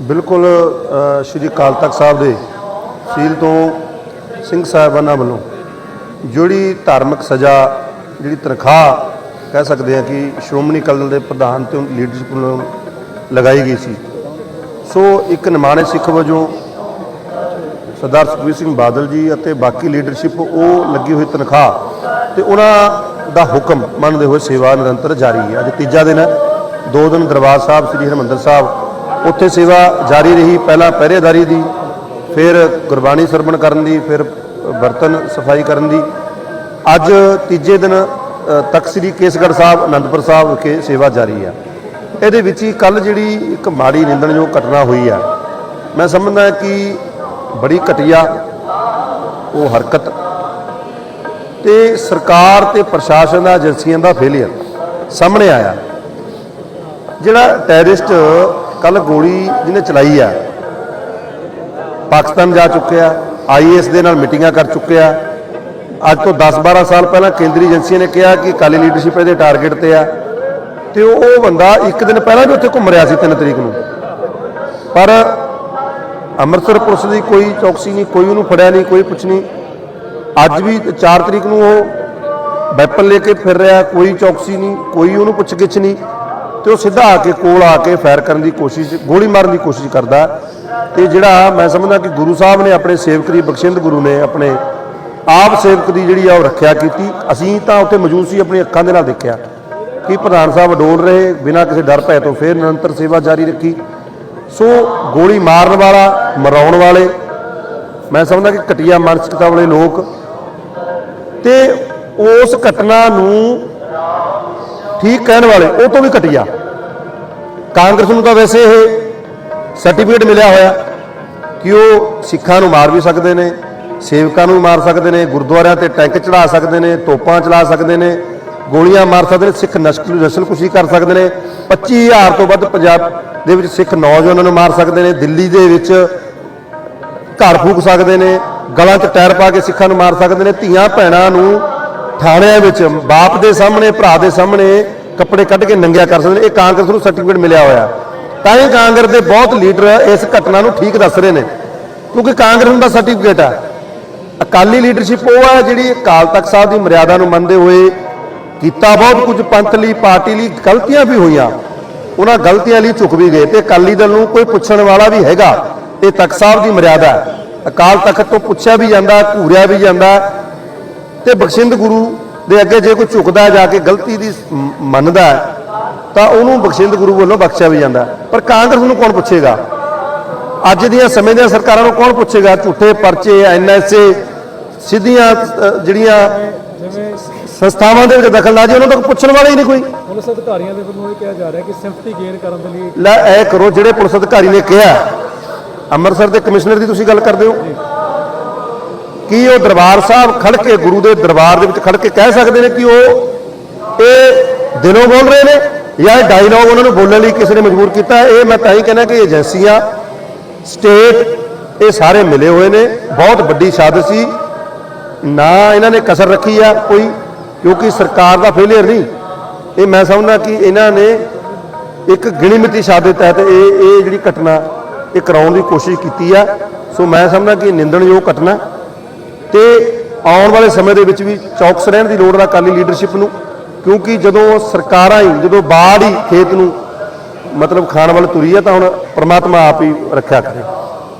ਬਿਲਕੁਲ ਸ਼੍ਰੀ ਅਕਾਲ ਤਖਤ ਸਾਹਿਬ ਦੇ ਸੀਲ ਤੋਂ ਸਿੰਘ ਸਾਹਿਬਾਨਾਂ ਵੱਲੋਂ ਜਿਹੜੀ ਧਾਰਮਿਕ ਸਜ਼ਾ, ਜਿਹੜੀ ਤਨਖਾਹ ਕਹਿ ਸਕਦੇ ਆ ਕਿ ਸ਼੍ਰੋਮਣੀ ਕਲਨ ਦੇ ਪ੍ਰਧਾਨ ਤੇ ਲੀਡਰਸ਼ਿਪ ਵੱਲੋਂ ਲਗਾਈ ਗਈ ਸੀ। ਸੋ ਇੱਕ ਨਿਮਾਣੇ ਸਿੱਖ ਵਜੋਂ ਸਰਦਾਰ ਸੁਖਬੀਰ ਸਿੰਘ ਬਾਦਲ ਜੀ ਅਤੇ ਬਾਕੀ ਲੀਡਰਸ਼ਿਪ ਉਹ ਲੱਗੀ ਹੋਈ ਤਨਖਾਹ ਤੇ ਉਹਨਾਂ ਦਾ ਹੁਕਮ ਮੰਨਦੇ ਹੋਏ ਸੇਵਾ ਨਿਰੰਤਰ ਜਾਰੀ ਹੈ। ਅੱਜ ਤੀਜਾ ਦਿਨ ਹੈ। ਦੋ ਦਿਨ ਦਰਬਾਰ ਸਾਹਿਬ ਸ੍ਰੀ ਹਰਿਮੰਦਰ ਸਾਹਿਬ ਉੱਥੇ ਸੇਵਾ ਜਾਰੀ ਰਹੀ, ਪਹਿਲਾਂ ਪਹਿਰੇਦਾਰੀ ਦੀ, ਫਿਰ ਗੁਰਬਾਣੀ ਸਰਵਣ ਕਰਨ ਦੀ, ਫਿਰ ਬਰਤਨ ਸਫ਼ਾਈ ਕਰਨ ਦੀ। ਅੱਜ ਤੀਜੇ ਦਿਨ ਤਖਤ ਸ੍ਰੀ ਕੇਸਗੜ੍ਹ ਸਾਹਿਬ, ਅਨੰਦਪੁਰ ਸਾਹਿਬ ਵਿਖੇ ਸੇਵਾ ਜਾਰੀ ਹੈ ਇਹਦੇ ਵਿੱਚ ਹੀ ਕੱਲ ਜਿਹੜੀ ਇੱਕ ਮਾੜੀ ਨਿੰਦਣਯੋਗ ਘਟਨਾ ਹੋਈ ਆ। ਮੈਂ ਸਮਝਦਾ ਕਿ ਬੜੀ ਘਟੀਆ ਉਹ ਹਰਕਤ ਤੇ ਸਰਕਾਰ ਤੇ ਪ੍ਰਸ਼ਾਸਨ ਦਾ, ਏਜੰਸੀਆਂ ਦਾ ਫੇਲਿਅਰ ਸਾਹਮਣੇ ਆਇਆ। ਜਿਹੜਾ ਟੈਰਰਿਸਟ ਕੱਲ ਗੋਲੀ ਜਿਹਨੇ ਚਲਾਈ ਆ, ਪਾਕਿਸਤਾਨ ਜਾ ਚੁੱਕਿਆ ਆਈਐਸ ਦੇ ਨਾਲ ਮੀਟਿੰਗਾਂ ਕਰ ਚੁੱਕਿਆ। ਅੱਜ ਤੋਂ 10-12 ਸਾਲ ਪਹਿਲਾਂ ਕੇਂਦਰੀ ਏਜੰਸੀਆਂ ਨੇ ਕਿਹਾ ਕਿ ਕਾਲੀ ਲੀਡਰਸ਼ਿਪ ਇਹਦੇ ਟਾਰਗੇਟ ਤੇ ਆ ਤੇ ਉਹ ਬੰਦਾ ਇੱਕ ਦਿਨ ਪਹਿਲਾਂ ਵੀ ਉੱਥੇ ਘੁੰਮ ਰਿਹਾ ਸੀ 3 ਤਰੀਕ ਨੂੰ। ਪਰ ਅੰਮ੍ਰਿਤਸਰ ਪੁਲਿਸ ਦੀ ਕੋਈ ਚੌਕਸੀ ਨਹੀਂ, ਕੋਈ ਉਹਨੂੰ ਫੜਿਆ ਨਹੀਂ, ਕੋਈ ਕੁਛ ਨਹੀਂ। ਅੱਜ ਵੀ 4 ਤਰੀਕ ਨੂੰ ਉਹ ਵੈਪਨ ਲੈ ਕੇ ਫਿਰ ਰਿਹਾ, ਕੋਈ ਚੌਕਸੀ ਨਹੀਂ, ਕੋਈ ਉਹਨੂੰ ਪੁੱਛ-ਗਿੱਛ ਨਹੀਂ। ਤੇ ਉਹ ਸਿੱਧਾ ਆ ਕੇ ਕੋਲ ਆ ਕੇ ਫਾਇਰ ਕਰਨ ਦੀ ਕੋਸ਼ਿਸ਼, ਗੋਲੀ ਮਾਰਨ ਦੀ ਕੋਸ਼ਿਸ਼ ਕਰਦਾ। ਤੇ ਜਿਹੜਾ ਮੈਂ ਸਮਝਦਾ ਕਿ ਗੁਰੂ ਸਾਹਿਬ ਨੇ ਆਪਣੇ ਸੇਵਕ ਦੀ, ਬਖਸ਼ਿੰਦ ਗੁਰੂ ਨੇ ਆਪਣੇ ਆਪ ਸੇਵਕ ਦੀ ਜਿਹੜੀ ਆ ਉਹ ਰੱਖਿਆ ਕੀਤੀ। ਅਸੀਂ ਤਾਂ ਉੱਥੇ ਮੌਜੂਦ ਸੀ ਆਪਣੀ ਅੱਖਾਂ ਦੇ ਨਾਲ ਦੇਖਿਆ ਕਿ ਪ੍ਰਧਾਨ ਸਾਹਿਬ ਡੋਲ ਰਹੇ, ਬਿਨਾਂ ਕਿਸੇ ਡਰ ਭੈ ਤੋਂ ਫਿਰ ਨਿਰੰਤਰ ਸੇਵਾ ਜਾਰੀ ਰੱਖੀ। ਸੋ ਗੋਲੀ ਮਾਰਨ ਵਾਲਾ, ਮਰਾਉਣ ਵਾਲੇ, ਮੈਂ ਸਮਝਦਾ ਕਿ ਘਟੀਆ ਮਾਨਸਿਕਤਾ ਵਾਲੇ ਲੋਕ। ਤੇ ਉਸ ਘਟਨਾ ਨੂੰ ਠੀਕ ਕਹਿਣ ਵਾਲੇ, ਉਹ ਤੋਂ ਵੀ ਘਟੀਆ। ਕਾਂਗਰਸ ਨੂੰ ਤਾਂ ਵੈਸੇ ਇਹ ਸਰਟੀਫਿਕੇਟ ਮਿਲਿਆ ਹੋਇਆ ਕਿ ਉਹ ਸਿੱਖਾਂ ਨੂੰ ਮਾਰ ਵੀ ਸਕਦੇ ਨੇ, ਸੇਵਕਾਂ ਨੂੰ ਮਾਰ ਸਕਦੇ ਨੇ, ਗੁਰਦੁਆਰਿਆਂ ਤੇ ਟੈਂਕ ਚੜਾ ਸਕਦੇ ਨੇ, ਤੋਪਾਂ ਚਲਾ ਸਕਦੇ ਨੇ, ਗੋਲੀਆਂ ਮਾਰ ਸਕਦੇ ਨੇ, ਸਿੱਖ ਨਸਲ ਨਸਲਕੁਸ਼ੀ ਕਰ ਸਕਦੇ ਨੇ 25000 ਤੋਂ ਵੱਧ ਪੰਜਾਬ ਦੇ ਵਿੱਚ ਸਿੱਖ ਨੌਜਵਾਨਾਂ ਨੂੰ ਮਾਰ ਸਕਦੇ ਨੇ, ਦਿੱਲੀ ਦੇ ਵਿੱਚ ਘਰ ਫੂਕ ਸਕਦੇ ਨੇ, ਗਲਾਂ 'ਚ ਟਾਇਰ ਪਾ ਕੇ ਸਿੱਖਾਂ ਨੂੰ ਮਾਰ ਸਕਦੇ ਨੇ, ਧੀਆਂ ਭੈਣਾਂ ਨੂੰ ਥਾਣਿਆਂ ਵਿੱਚ ਬਾਪ ਦੇ ਸਾਹਮਣੇ, ਭਰਾ ਦੇ ਸਾਹਮਣੇ ਕੱਪੜੇ ਕੱਢ ਕੇ ਨੰਗਿਆ ਕਰ ਸਕਦੇ ਨੇ, ਇਹ ਕਾਂਗਰਸ ਨੂੰ ਸਰਟੀਫਿਕੇਟ ਮਿਲਿਆ ਹੋਇਆ। ਤਾਂ ਹੀ ਕਾਂਗਰਸ ਦੇ ਬਹੁਤ ਲੀਡਰ ਇਸ ਘਟਨਾ ਨੂੰ ਠੀਕ ਦੱਸ ਰਹੇ ਨੇ, ਕਿਉਂਕਿ ਕਾਂਗਰਸ ਨੂੰ ਦਾ ਸਰਟੀਫਿਕੇਟ ਹੈ ਅਕਾਲੀ ਲੀਡਰਸ਼ਿਪ ਉਹ ਹੈ ਜਿਹੜੀ ਅਕਾਲ ਤਖਤ ਸਾਹਿਬ ਦੀ ਮਰਿਆਦਾ ਨੂੰ ਮੰਨਦੇ ਹੋਏ ਕੀਤਾ ਬਹੁਤ ਕੁਝ, ਪੰਥ ਲਈ, ਪਾਰਟੀ ਲਈ ਗਲਤੀਆਂ ਵੀ ਹੋਈਆਂ। ਉਹਨਾਂ ਗਲਤੀਆਂ ਲਈ ਝੁਕ ਵੀ ਗਏ ਤੇ ਅਕਾਲੀ ਦਲ ਨੂੰ ਕੋਈ ਪੁੱਛਣ ਵਾਲਾ ਵੀ ਹੈਗਾ, ਇਹ ਤਖਤ ਸਾਹਿਬ ਦੀ ਮਰਿਆਦਾ ਅਕਾਲ ਤਖਤ ਤੋਂ ਪੁੱਛਿਆ ਵੀ ਜਾਂਦਾ, ਘੂਰਿਆ ਵੀ ਜਾਂਦਾ। ਤੇ ਬਖਸ਼ਿੰਦ ਗੁਰੂ ਦੇ ਅੱਗੇ ਜੇ ਕੋਈ ਝੁਕਦਾ ਜਾ ਕੇ ਗਲਤੀ ਦੀ ਮੰਨਦਾ ਤਾਂ ਉਹਨੂੰ ਬਖਸ਼ਿੰਦ ਗੁਰੂ ਵੱਲੋਂ ਬਖਸ਼ਿਆ ਵੀ ਜਾਂਦਾ। ਪਰ ਕਾਂਗਰਸ ਨੂੰ ਕੌਣ ਪੁੱਛੇਗਾ? ਅੱਜ ਦੀਆਂ ਸਮੇਂ ਦੀਆਂ ਸਰਕਾਰਾਂ ਨੂੰ ਕੌਣ ਪੁੱਛੇਗਾ? ਝੂਠੇ ਪਰਚੇ ਐਨਐਸਏ ਸਿੱਧੀਆਂ ਜਿਹੜੀਆਂ ਸੰਸਥਾਵਾਂ ਦੇ ਵਿੱਚ ਦਖਲਅੰਦਾਜ਼ੀ ਉਹਨਾਂ ਤੱਕ ਪੁੱਛਣ ਵਾਲਾ ਹੀ ਨਹੀਂ ਕੋਈ। ਪੁਲਿਸ ਅਧਿਕਾਰੀਆਂ ਦੇ ਵੱਲੋਂ ਇਹ ਕਿਹਾ ਜਾ ਰਿਹਾ ਕਿ ਸਿੰਪਥੀ ਗੇਨ ਕਰਨ ਦੇ ਲਈ ਲੈ ਇਹ ਕਰੋ ਜਿਹੜੇ ਪੁਲਿਸ ਅਧਿਕਾਰੀ ਨੇ ਕਿਹਾ। ਅੰਮ੍ਰਿਤਸਰ ਦੇ ਕਮਿਸ਼ਨਰ ਦੀ ਤੁਸੀਂ ਗੱਲ ਕਰਦੇ ਹੋ? ਕੀ ਉਹ ਦਰਬਾਰ ਸਾਹਿਬ ਖੜ ਕੇ ਗੁਰੂ ਦੇ ਦਰਬਾਰ ਦੇ ਵਿੱਚ ਖੜ ਕੇ ਕਹਿ ਸਕਦੇ ਨੇ ਕਿ ਉਹ ਇਹ ਦਿਲੋਂ ਬੋਲ ਰਹੇ ਨੇ ਜਾਂ ਇਹ ਡਾਇਲੌਗ ਉਹਨਾਂ ਨੂੰ ਬੋਲਣ ਲਈ ਕਿਸੇ ਨੇ ਮਜਬੂਰ ਕੀਤਾ? ਇਹ ਮੈਂ ਤਾਂ ਹੀ ਕਹਿੰਦਾ ਕਿ ਏਜੰਸੀਆਂ ਸਟੇਟ ਇਹ ਸਾਰੇ ਮਿਲੇ ਹੋਏ ਨੇ। ਬਹੁਤ ਵੱਡੀ ਸਾਜ਼ਿਸ਼ ਸੀ। ਨਾ ਇਹਨਾਂ ਨੇ ਕਸਰ ਰੱਖੀ ਆ ਕੋਈ, ਕਿਉਂਕਿ ਸਰਕਾਰ ਦਾ ਫੇਲਿਅਰ ਨਹੀਂ। ਇਹ ਮੈਂ ਸਮਝਦਾ ਕਿ ਇਹਨਾਂ ਨੇ ਇੱਕ ਗਿਣੀ ਮਿੱਤੀ ਸਾਦੇ ਤਹਿਤ ਇਹ ਇਹ ਜਿਹੜੀ ਘਟਨਾ, ਇਹ ਕਰਾਉਣ ਦੀ ਕੋਸ਼ਿਸ਼ ਕੀਤੀ ਆ। ਸੋ ਮੈਂ ਸਮਝਦਾ ਕਿ ਨਿੰਦਣਯੋਗ ਘਟਨਾ। ਤੇ ਆਉਣ ਵਾਲੇ ਸਮੇਂ ਦੇ ਵਿੱਚ ਵੀ ਚੌਕਸ ਰਹਿਣ ਦੀ ਲੋੜ ਹੈ ਅਕਾਲੀ ਲੀਡਰਸ਼ਿਪ ਨੂੰ, ਕਿਉਂਕਿ ਜਦੋਂ ਸਰਕਾਰਾਂ ਹੀ ਜਦੋਂ ਬਾੜ ਹੀ ਖੇਤ ਨੂੰ ਮਤਲਬ ਖਾਣ ਵੱਲ ਤੁਰੀ ਆ, ਤਾਂ ਹੁਣ ਪ੍ਰਮਾਤਮਾ ਆਪ ਹੀ ਰੱਖਿਆ ਕਰੇ।